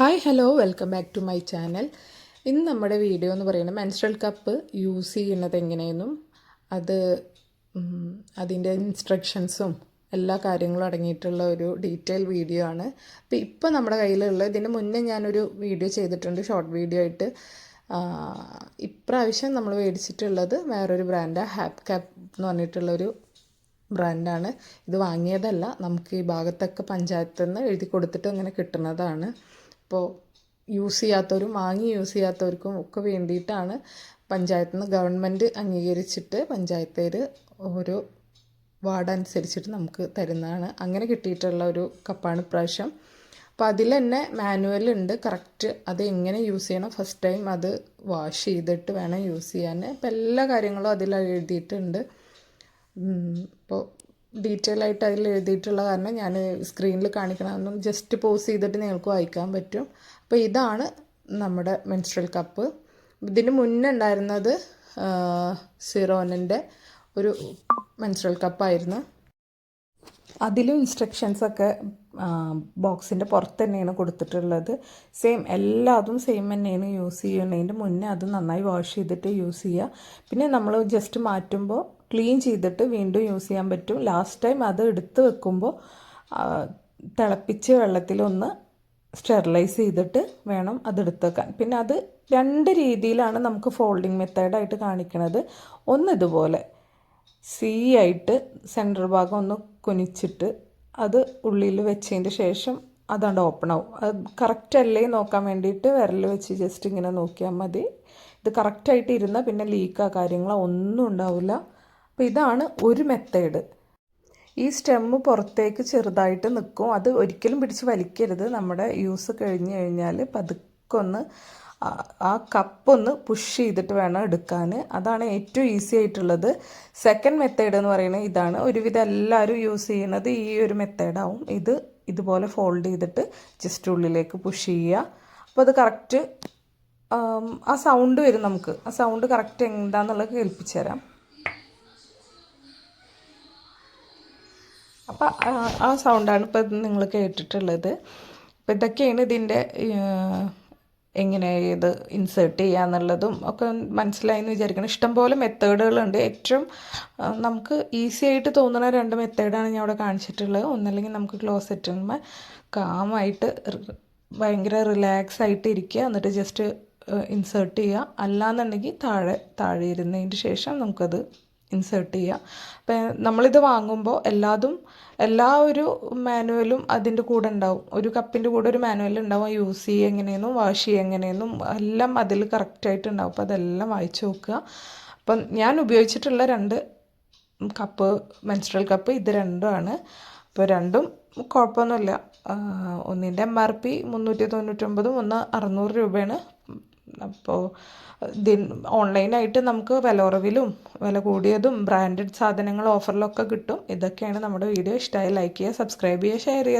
Hi hello welcome back to my channel ഇന്ന് നമ്മുടെ video എന്ന് പറയുന്നത് മെൻസ്ട്രൽ കപ്പ് യൂസ് ചെയ്യുന്നത് എങ്ങനെയെന്നും അത് അതിന്റെ ഇൻസ്ട്രക്ഷൻസും എല്ലാ കാര്യങ്ങളും അടങ്ങിയിട്ടുള്ള ഒരു ഡീറ്റെയിൽ വീഡിയോ ആണ്. അപ്പോൾ ഇപ്പോൾ നമ്മുടെ കയ്യിലുള്ള ഇതിന് മുന്നേ ഞാനൊരു വീഡിയോ ചെയ്തിട്ടുണ്ട് ഷോർട്ട് വീഡിയോ ആയിട്ട്. ഇപ്രാവശ്യം നമ്മൾ മേടിച്ചിട്ടുള്ളത് വേറൊരു ബ്രാൻഡാണ് ഹാപ്പ് ക്യാപ്പ് എന്ന് പറഞ്ഞിട്ടുള്ളൊരു ബ്രാൻഡാണ് ഇത് വാങ്ങിയതല്ല നമുക്ക് ഈ ഭാഗത്തൊക്കെ പഞ്ചായത്തിൽ നിന്ന് എഴുതി കൊടുത്തിട്ട് അങ്ങനെ കിട്ടുന്നതാണ്. അപ്പോൾ യൂസ് ചെയ്യാത്തവരും വാങ്ങി യൂസ് ചെയ്യാത്തവർക്കും ഒക്കെ വേണ്ടിയിട്ടാണ് പഞ്ചായത്തിൽ നിന്ന് ഗവൺമെന്റ് അംഗീകരിച്ചിട്ട് പഞ്ചായത്തേർ ഓരോ വാർഡ് അനുസരിച്ചിട്ട് നമുക്ക് തരുന്നതാണ്. അങ്ങനെ കിട്ടിയിട്ടുള്ള ഒരു കപ്പാണ് ഇപ്രാവശ്യം. അപ്പോൾ അതിൽ തന്നെ മാനുവൽ ഉണ്ട്. കറക്റ്റ് അത് എങ്ങനെ യൂസ് ചെയ്യണം? ഫസ്റ്റ് ടൈം അത് വാഷ് ചെയ്തിട്ട് വേണം യൂസ് ചെയ്യാൻ ഇപ്പം എല്ലാ കാര്യങ്ങളും അതിൽ എഴുതിയിട്ടുണ്ട്. ഇപ്പോൾ ഡീറ്റെയിൽ ആയിട്ട് അതിൽ എഴുതിയിട്ടുള്ള കാരണം ഞാൻ സ്ക്രീനിൽ കാണിക്കണമെന്നും ജസ്റ്റ് പോസ് ചെയ്തിട്ട് നിങ്ങൾക്ക് വായിക്കാൻ പറ്റും. അപ്പോൾ ഇതാണ് നമ്മുടെ മെൻസ്ട്രൽ കപ്പ് ഇതിന് മുന്നേ ഉണ്ടായിരുന്നത് സിറോനിന്റെ ഒരു മെൻസ്ട്രൽ കപ്പായിരുന്നു അതിലും ഇൻസ്ട്രക്ഷൻസൊക്കെ ബോക്സിന്റെ പുറത്ത് തന്നെയാണ് കൊടുത്തിട്ടുള്ളത്. സെയിം എല്ലാതും സെയിം തന്നെയാണ് യൂസ് ചെയ്യുന്നതിന്റെ മുന്നേ അത് നന്നായി വാഷ് ചെയ്തിട്ട് യൂസ് ചെയ്യുക. പിന്നെ നമ്മൾ ജസ്റ്റ് മാറ്റുമ്പോൾ ക്ലീൻ ചെയ്തിട്ട് വീണ്ടും യൂസ് ചെയ്യാൻ പറ്റും. ലാസ്റ്റ് ടൈം അത് എടുത്ത് വെക്കുമ്പോൾ തിളപ്പിച്ച് വെള്ളത്തിലൊന്ന് സ്റ്റെറിലൈസ് ചെയ്തിട്ട് വേണം അത് എടുത്ത് വെക്കാൻ. പിന്നെ അത് രണ്ട് രീതിയിലാണ് നമുക്ക് ഫോൾഡിങ് മെത്തേഡായിട്ട് കാണിക്കുന്നത് ഒന്ന് ഇതുപോലെ സി ആയിട്ട് സെൻട്രൽ ഭാഗം ഒന്ന് കുനിച്ചിട്ട് അത് ഉള്ളിൽ വെച്ചതിന്റെ ശേഷം അതാണ്ട് ഓപ്പൺ ആവും. അത് കറക്റ്റ് അല്ലേ നോക്കാൻ വേണ്ടിയിട്ട് വിരൽ വെച്ച് ജസ്റ്റ് ഇങ്ങനെ നോക്കിയാൽ മതി. ഇത് കറക്റ്റായിട്ട് ഇരുന്നാൽ പിന്നെ ലീക്കാ കാര്യങ്ങളോ ഒന്നും ഉണ്ടാവില്ല. അപ്പോൾ ഇതാണ് ഒരു മെത്തേഡ് ഈ സ്റ്റെമ്മ് പുറത്തേക്ക് ചെറുതായിട്ട് നിൽക്കും അത് ഒരിക്കലും പിടിച്ച് വലിക്കരുത്. നമ്മുടെ യൂസ് കഴിഞ്ഞ് കഴിഞ്ഞാൽ പതുക്കൊന്ന് ആ- കപ്പൊന്ന് പുഷ് ചെയ്തിട്ട് വേണം എടുക്കാൻ അതാണ് ഏറ്റവും ഈസി ആയിട്ടുള്ളത്. സെക്കൻഡ് മെത്തേഡ് എന്ന് പറയുന്നത് ഇതാണ്. ഒരുവിധം എല്ലാവരും യൂസ് ചെയ്യുന്നത് ഈ ഒരു മെത്തേഡാവും ഇത് ഇതുപോലെ ഫോൾഡ് ചെയ്തിട്ട് ജസ്റ്റ് ഉള്ളിലേക്ക് പുഷ് ചെയ്യുക. അപ്പോൾ അത് കറക്റ്റ് ആ സൗണ്ട് വരും നമുക്ക്. ആ സൗണ്ട് കറക്റ്റ് എന്താണെന്നുള്ളത് കേൾപ്പിച്ചു തരാം അപ്പോൾ ആ സൗണ്ടാണ് ഇപ്പോൾ നിങ്ങൾ കേട്ടിട്ടുള്ളത്. അപ്പോൾ ഇതൊക്കെയാണ് ഇതിന്റെ എങ്ങനെ ഇത് ഇൻസേർട്ട് ചെയ്യുക എന്നുള്ളതും ഒക്കെ മനസ്സിലായി എന്ന് വിചാരിക്കണം ഇഷ്ടംപോലെ മെത്തേഡുകളുണ്ട് ഏറ്റവും നമുക്ക് ഈസി ആയിട്ട് തോന്നുന്ന രണ്ട് മെത്തേഡാണ് ഞാൻ അവിടെ കാണിച്ചിട്ടുള്ളത്. ഒന്നല്ലെങ്കിൽ നമുക്ക് ക്ലോസറ്റിന്മേ കാമായിട്ട് ഭയങ്കര റിലാക്സ് ആയിട്ട് ഇരിക്കുക. എന്നിട്ട് ജസ്റ്റ് ഇൻസേർട്ട് ചെയ്യുക. അല്ലാന്നുണ്ടെങ്കിൽ താഴെ താഴെ ഇരുന്നതിന് ശേഷം നമുക്കത് ഇൻസേർട്ട് ചെയ്യുക. അപ്പം നമ്മളിത് വാങ്ങുമ്പോൾ എല്ലാതും എല്ലാ ഒരു മാനുവലും അതിന്റെ കൂടെ ഉണ്ടാവും. ഒരു കപ്പിന്റെ കൂടെ ഒരു മാനുവൽ ഉണ്ടാവും. യൂസ് ചെയ്യുക എങ്ങനെയെന്നും വാഷ് ചെയ്യുക എങ്ങനെയെന്നും എല്ലാം അതിൽ കറക്റ്റായിട്ട് ഉണ്ടാവും. അപ്പോൾ അതെല്ലാം വായിച്ചു നോക്കുക. അപ്പം ഞാൻ ഉപയോഗിച്ചിട്ടുള്ള രണ്ട് കപ്പ് മെൻസ്ട്രൽ കപ്പ് ഇത് രണ്ടുമാണ്. അപ്പോൾ രണ്ടും കുഴപ്പമൊന്നുമില്ല. ഒന്നിന്റെ എം ആർ പി മുന്നൂറ്റി തൊണ്ണൂറ്റൊമ്പതും ഒന്ന് അറുന്നൂറ് രൂപയാണ്. അപ്പോൾ ഓൺലൈനായിട്ട് നമുക്ക് വില കുറവിലും വില കൂടിയതും ബ്രാൻഡഡ് സാധനങ്ങൾ ഓഫറിലൊക്കെ കിട്ടും. ഇതൊക്കെയാണ് നമ്മുടെ വീഡിയോ. ഇഷ്ടമായി ലൈക്ക് ചെയ്യുക സബ്സ്ക്രൈബ് ചെയ്യുക ഷെയർ ചെയ്യുക.